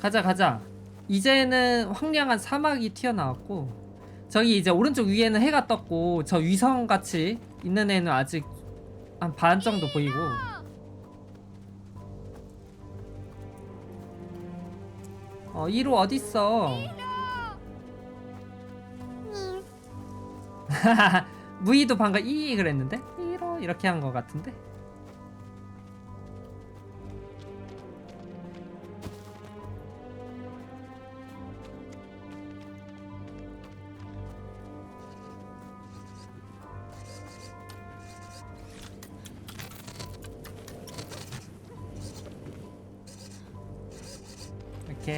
가자 가자. 이제는 황량한 사막이 튀어나왔고 저기 이제 오른쪽 위에는 해가 떴고 저 위성 같이 있는 애는 아직 한 반 정도 보이고. 어 1호 어딨어? 무이도 방금 이 그랬는데? 1호 이렇게 한 거 같은데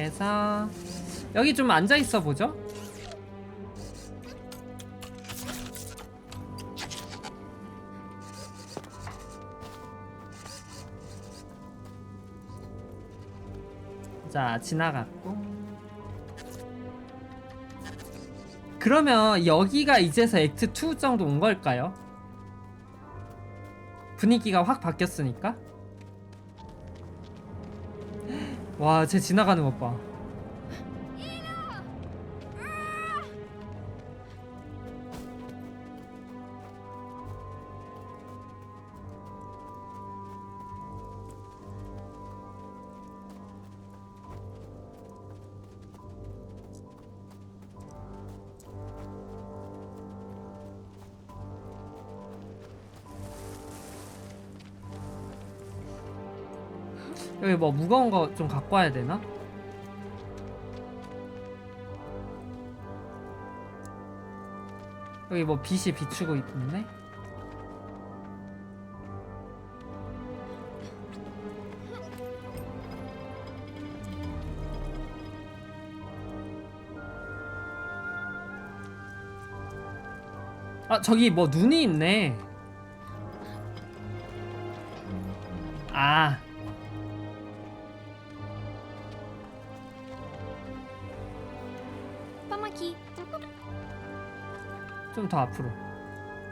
해서 여기 좀 앉아 있어 보죠. 자 지나갔고 그러면 여기가 이제서 액트 2 정도 온 걸까요? 분위기가 확 바뀌었으니까 와, 쟤 지나가는 것 봐. 여기 뭐 무거운 거 좀 갖고 와야 되나? 여기 뭐 빛이 비추고 있네? 아 저기 뭐 눈이 있네 아 더 앞으로.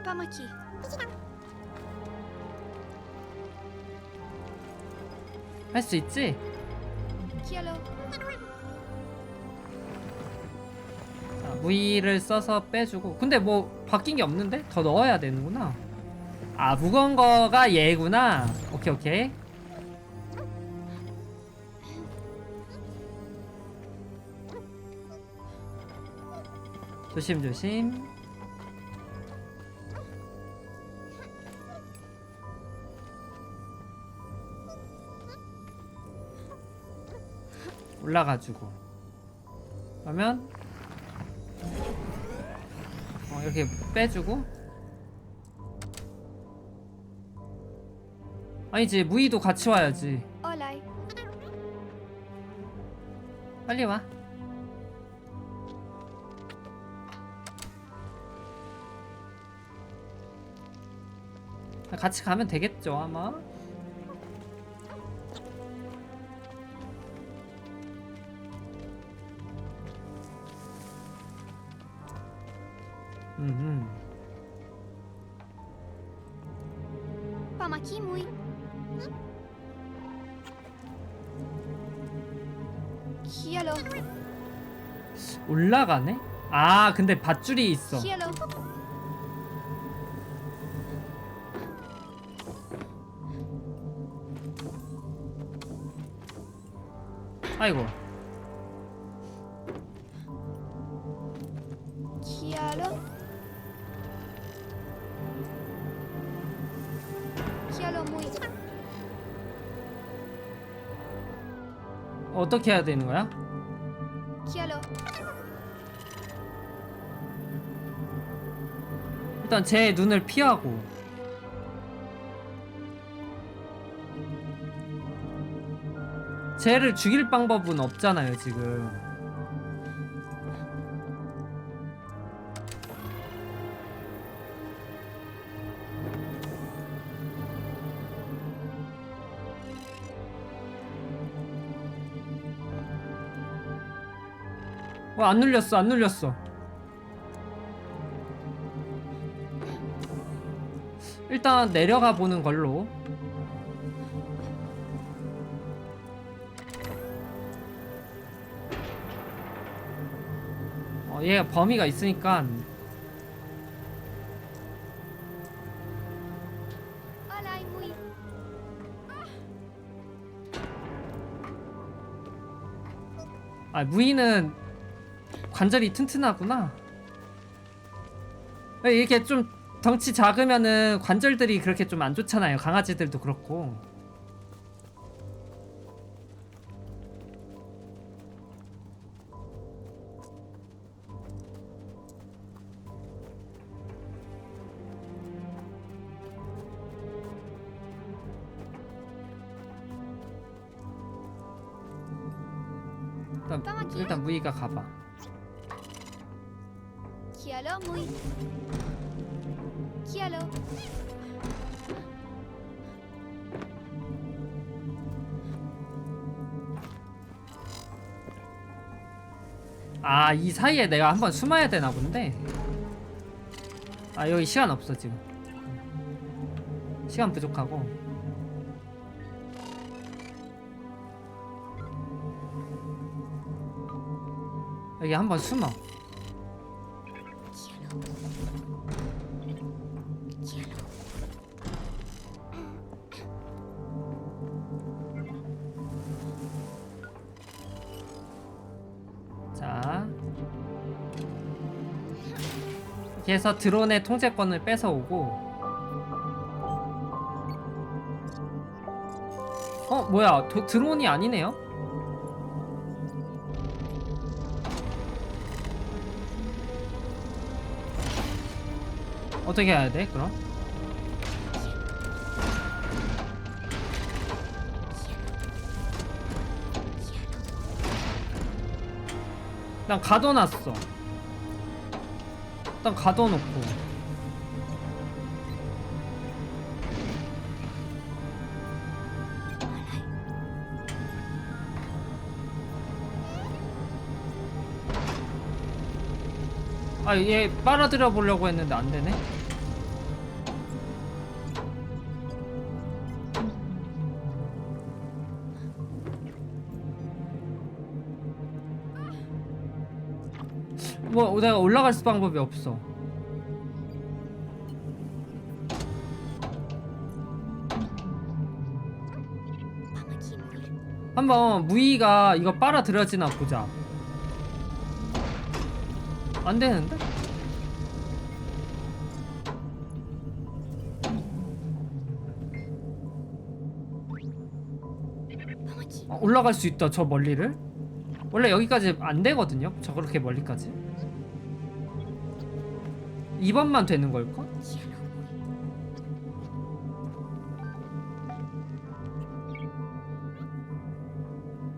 aqui. 할수 있지? 자, V를 써서 빼주고. 근데 뭐 바뀐 게 없는데? 더 넣어야 되는구나. 아 무거운 거가 얘구나. 오케이 오케이. 조심조심 올라가지고. 그러면 어, 이렇게 빼주고. 아니지 무이도 같이 와야지. 빨리 와. 같이 가면 되겠죠 아마 올라가네? 아 근데 밧줄이 있어 아이고 어떻게 해야 되는 거야? 일단 제 눈을 피하고. 쟤를 죽일 방법은 없잖아요 지금. 와안 눌렸어 안 눌렸어 일단 내려가 보는 걸로. 어, 얘가 범위가 있으니까. 아 무이는 관절이 튼튼하구나. 이렇게 좀 덩치 작으면은 관절들이 그렇게 좀 안 좋잖아요. 강아지들도 그렇고. 일단? 일단 무이가 가봐. 아, 이 사이에 내가 한번 숨어야 되나 본데. 아, 여기 시간 없어, 지금. 시간 부족하고. 여기 한번 숨어. 해서 드론의 통제권을 뺏어오고. 어, 뭐야. 도, 드론이 아니네요? 어떻게 해야 돼, 그럼? 난 가둬놨어. 일단 가둬놓고. 아, 얘 빨아들여 보려고 했는데 안 되네. 뭐 내가 올라갈 수 방법이 없어. 한번 무이가 이거 빨아들여지나 보자. 안 되는데? 어, 올라갈 수 있다 저 멀리를? 원래 여기까지 안 되거든요. 저 그렇게 멀리까지. 2번만 되는 걸까?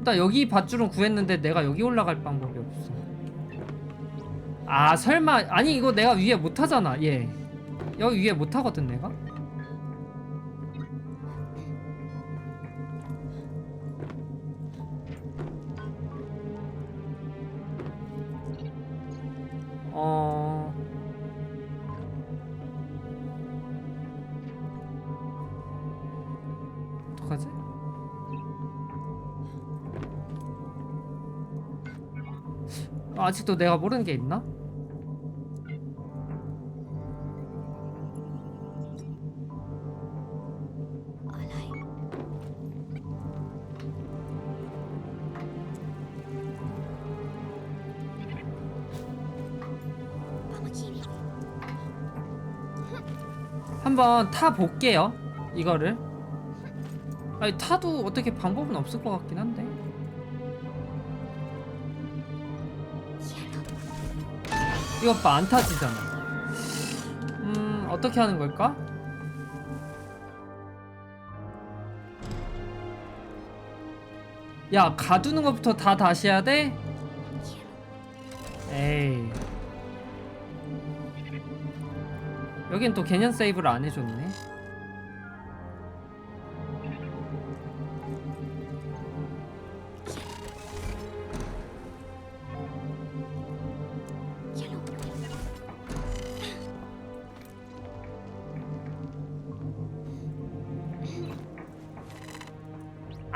나 여기 밧줄은 구했는데 내가 여기 올라갈 방법이 없어. 아 설마 아니 이거 내가 위에 못 하잖아. 얘 여기 위에 못 하거든 내가. 아직도 내가 모르는 게 있나? 한번 타 볼게요. 이거를. 아니 타도 어떻게 방법은 없을 것 같긴 한데. 이것 봐안 타지잖아. 음 어떻게 하는 걸까? 야 가두는 것부터 다 다시 해야 돼? 에이. 여긴 또 개년 세이브를 안 해줬네.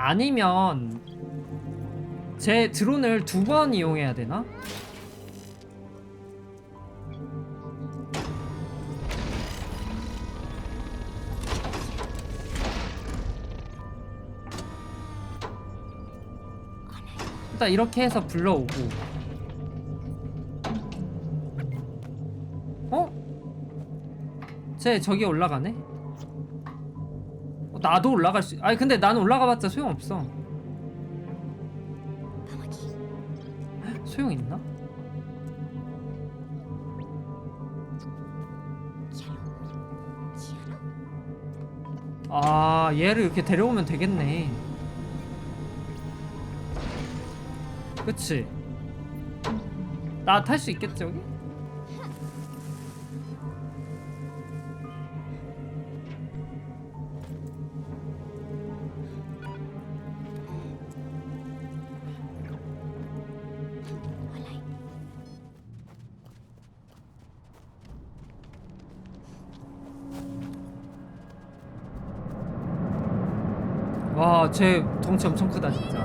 아니면 제 드론을 두 번 이용해야 되나? 일단 이렇게 해서 불러오고 어? 쟤 저기 올라가네? 뭐 나도 올라갈 수 아니 근데 난 올라가봤자 소용없어 소용있나? 아 얘를 이렇게 데려오면 되겠네 그치 나 탈 수 있겠지 여기? 와 쟤 덩치 엄청 크다 진짜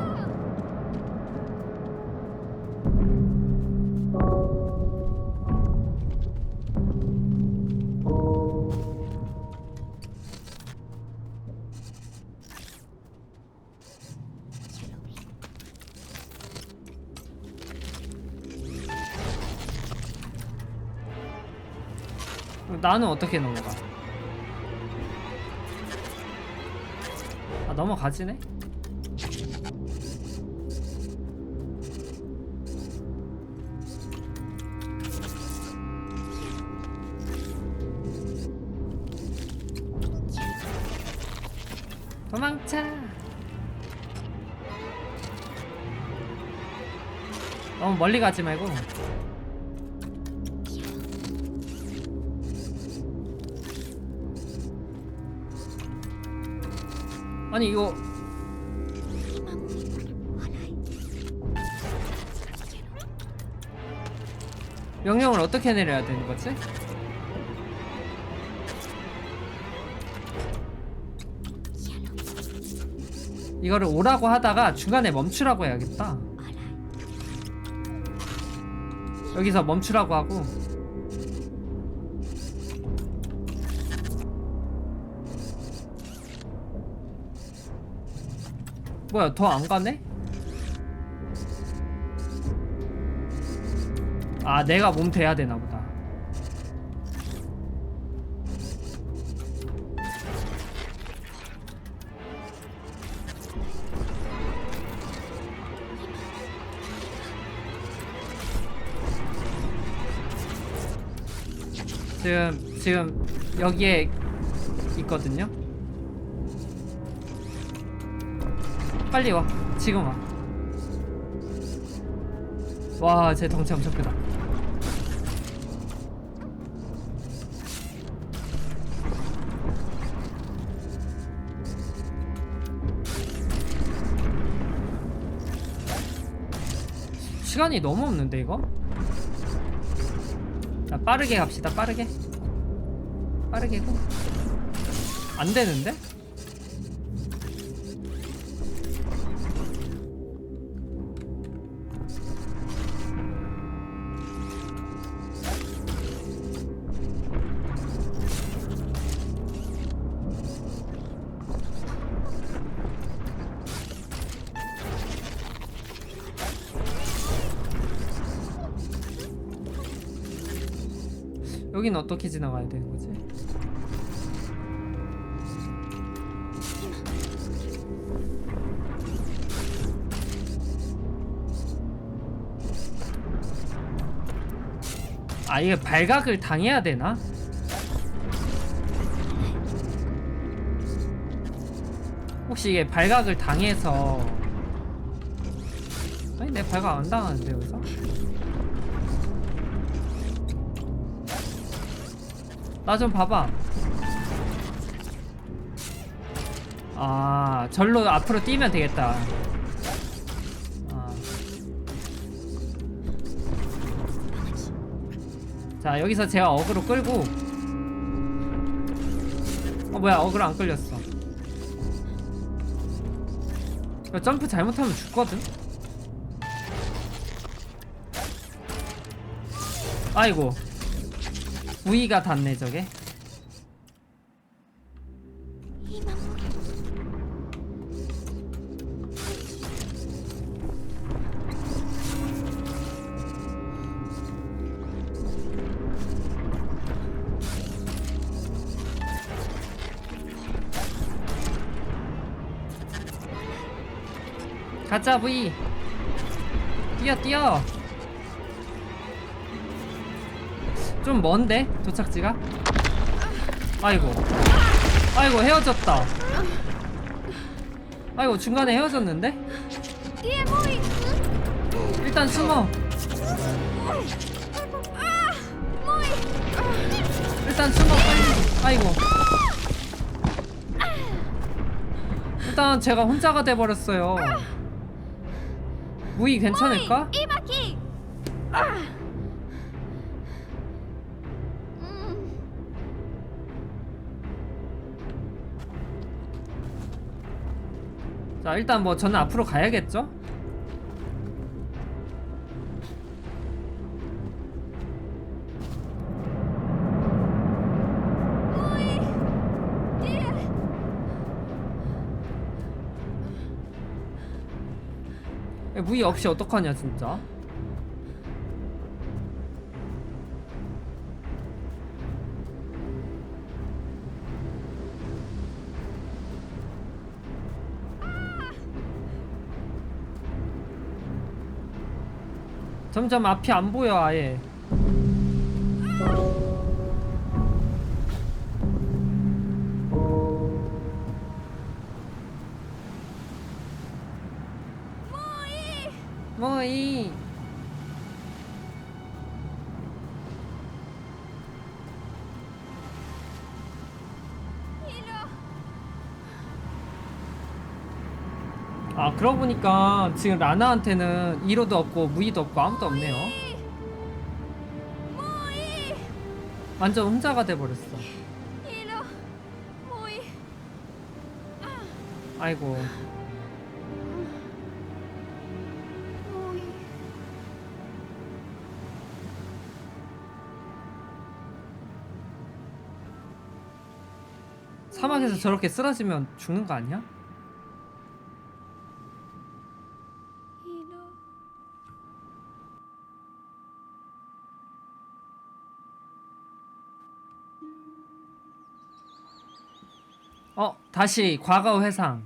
나는 어떻게 넘어가? 넘어가지네? 도망쳐 너무 멀리 가지 말고 아니 이거. 명령을 어떻게 내려야 되는 거지? 이거를 오라고 하다가 중간에 멈추라고 해야겠다. 여기서 멈추라고 하고. 뭐야 더 안 가네? 아 내가 몸 대야 되나 보다 지금 지금 여기에 있거든요. 빨리 와. 지금 와. 와, 제 덩치 엄청 크다. 시간이 너무 없는데 이거? 자 빠르게 갑시다 빠르게 빠르게 고. 안 되는데? 여긴 어떻게 지나가야 되는 거지? 아 이게 발각을 당해야 되나? 혹시 이게 발각을 당해서 아니 내 발각 안 당하는데 여기서? 나 좀 봐봐. 아, 절로 앞으로 뛰면 되겠다. 아. 자, 여기서 제가 어그로 끌고. 어, 뭐야, 어그로 안 끌렸어. 이거 점프 잘못하면 죽거든? 아이고. 부위가 닿네 저게. 가자 부위. 뛰어 뛰어. 좀 먼데 도착지가? 아이고. 아이고 헤어졌다. 아이고 중간에 헤어졌는데? 일단 숨어? 일단 숨어 빨리. 아이고. 일단 제가 혼자가 돼버렸어요. 무이 괜찮을까? 자 일단 뭐 저는 앞으로 가야겠죠? 무이 없이 어떡하냐 진짜 점점 앞이 안 보여 아예 아 그러고 보니까 지금 라나한테는 1호도 없고 무이도 없고 아무도 없네요? 완전 혼자가 돼버렸어? 아이고? 사막에서 저렇게 쓰러지면 죽는 거 아니야? 다시 과거 회상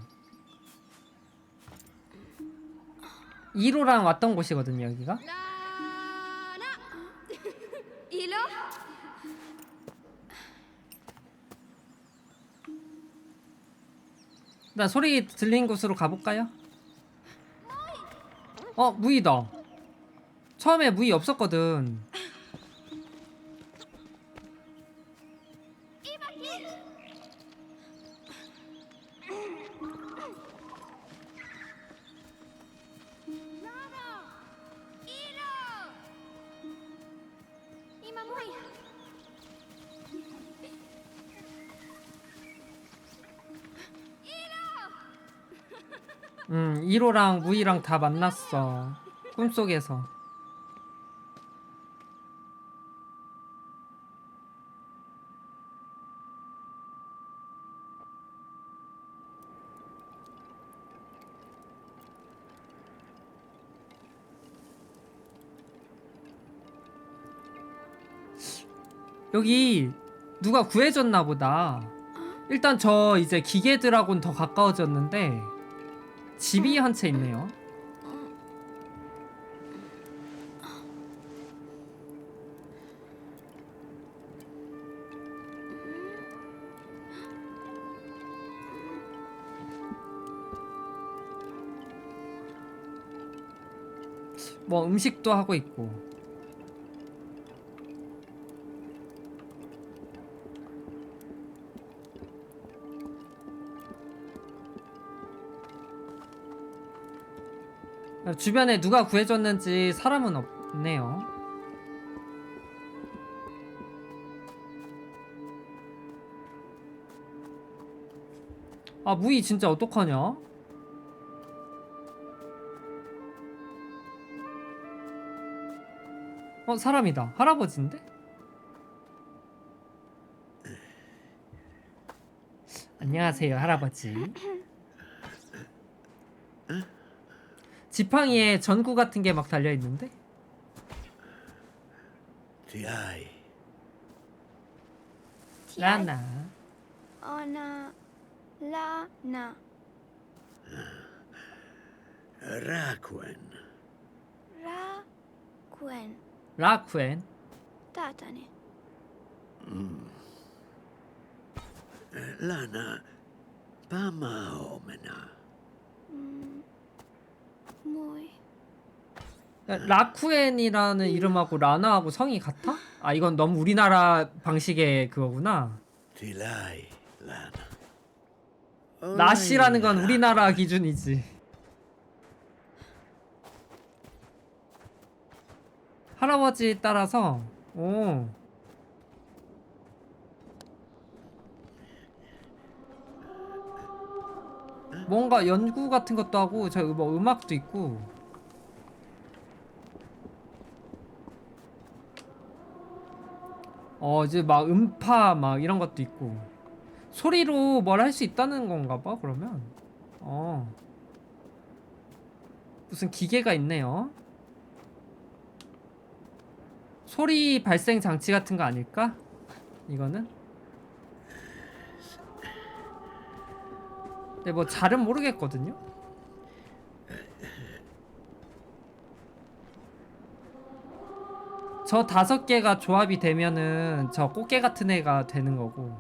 1호랑 왔던 곳이거든요 여기가. 나 소리 들린 곳으로 가볼까요? 어 무이다 처음에 무이 없었거든 음 1호랑 무이랑 다 만났어 꿈속에서 여기 누가 구해줬나 보다. 일단 저 이제 기계들하고는 더 가까워졌는데 집이 한 채 있네요. 뭐 음식도 하고 있고. 주변에 누가 구해줬는지 사람은 없네요. 아 무이 진짜 어떡하냐? 어 사람이다 할아버지인데? 안녕하세요 할아버지 지팡이에 전구 같은 게 막 달려 있는데? TI 라나 어나 라나 Rakuen. Rakuen. 라쿠엔 Tatani. Lana 라쿠엔이라는 이름하고 라나하고 성이 같아? 아 이건 너무 우리나라 방식의 그거구나 Tilai Lana. 라시라는 건. 우리나라 기준이지 할아버지 따라서 오 뭔가 연구 같은 것도 하고 저 뭐 음악도 있고. 어 이제 막 음파 막 이런 것도 있고. 소리로 뭘 할 수 있다는 건가 봐 그러면. 어. 무슨 기계가 있네요. 소리 발생 장치 같은 거 아닐까? 이거는 근데 뭐 잘은 모르겠거든요. 저 다섯 개가 조합이 되면은 저 꽃게 같은 애가 되는 거고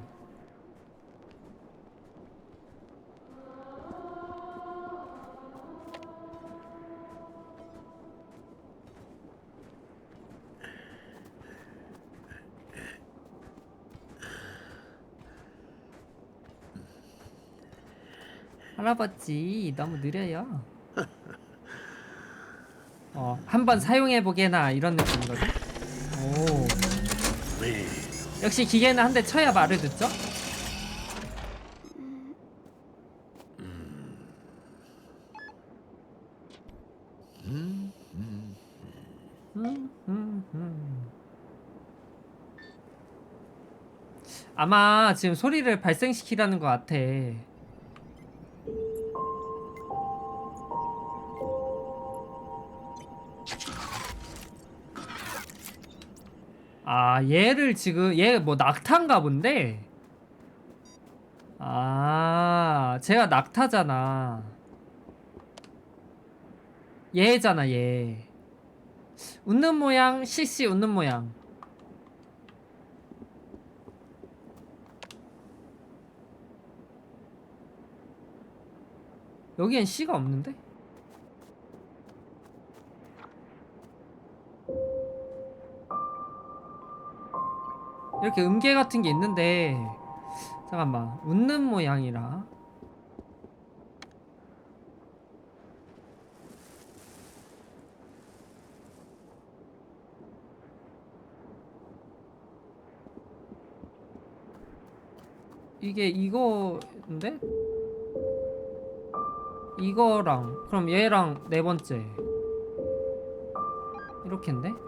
할아버지 너무 느려요. 어, 한번 사용해 보게나 이런 느낌이거든. 오, Meno. 역시 기계는 한 대 쳐야 말을 듣죠? 음, 음, 음. 아마 지금 소리를 발생시키라는 것 같아. 아, 얘를 지금 얘 뭐 낙타인가 본데. 아, 제가 낙타잖아. 얘잖아, 얘. 웃는 모양, CC 웃는 모양. 여기엔 C가 없는데? 이렇게 음계 같은 게 있는데 잠깐만 웃는 모양이라 이게 이거인데? 이거랑 그럼 얘랑 네 번째 이렇게인데?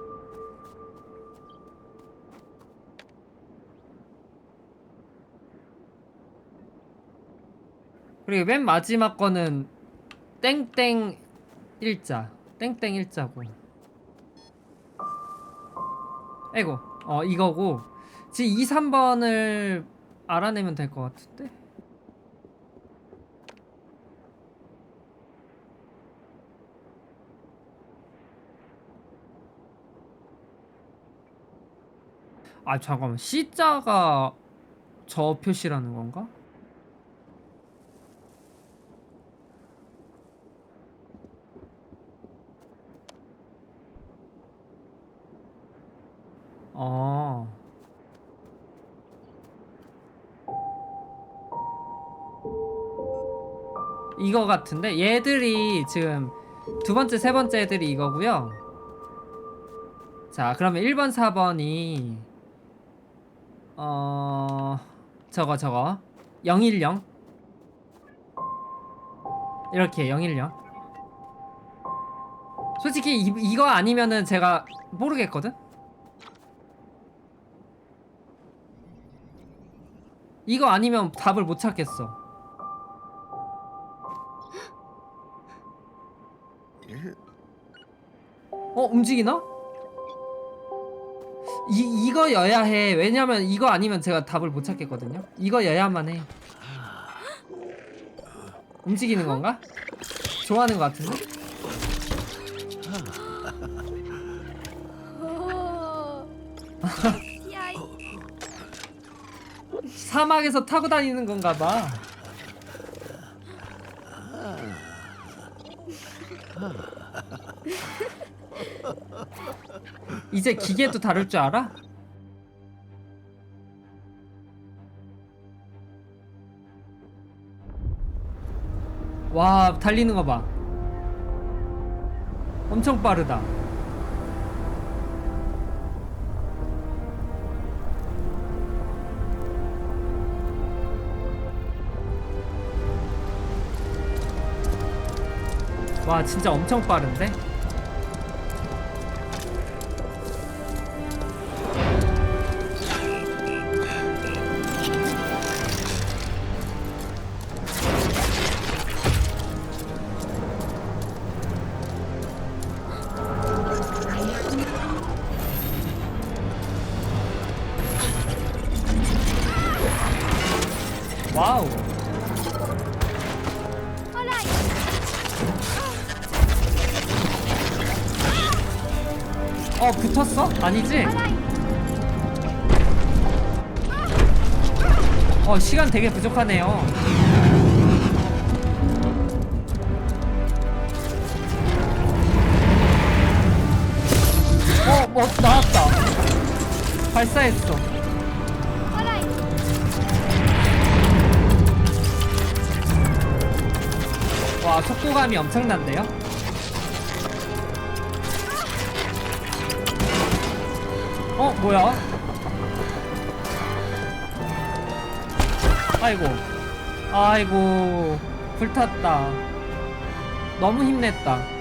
그리고 맨 마지막 거는 땡땡 일자. 땡땡 일자고. 에고. 어 이거고. 지금 2, 3번을 알아내면 될 것 같은데? 아 잠깐만. C자가 저 표시라는 건가? 어. 이거 같은데 얘들이 지금 두 번째 세 번째 애들이 이거고요. 자, 그러면 1번 4번이 어 저거 저거 010 이렇게 010 솔직히 이, 이거 아니면은 제가 모르겠거든. 이거 아니면 답을 못 찾겠어. 어 움직이나? 이 이거여야 해. 왜냐면 이거 아니면 제가 답을 못 찾겠거든요. 이거여야만 해. 움직이는 건가? 좋아하는 것 같은데? 사막에서 타고 다니는 건가 봐. 이제 기계도 다룰 줄 알아? 와, 달리는 거 봐. 엄청 빠르다. 와, 진짜 엄청 빠른데? 어, 붙었어? 아니지? 어, 시간 되게 부족하네요. 어, 뭐, 나왔다. 발사했어. 와, 속도감이 엄청난데요? 어, 뭐야? 아이고. 아이고. 불탔다. 너무 힘냈다.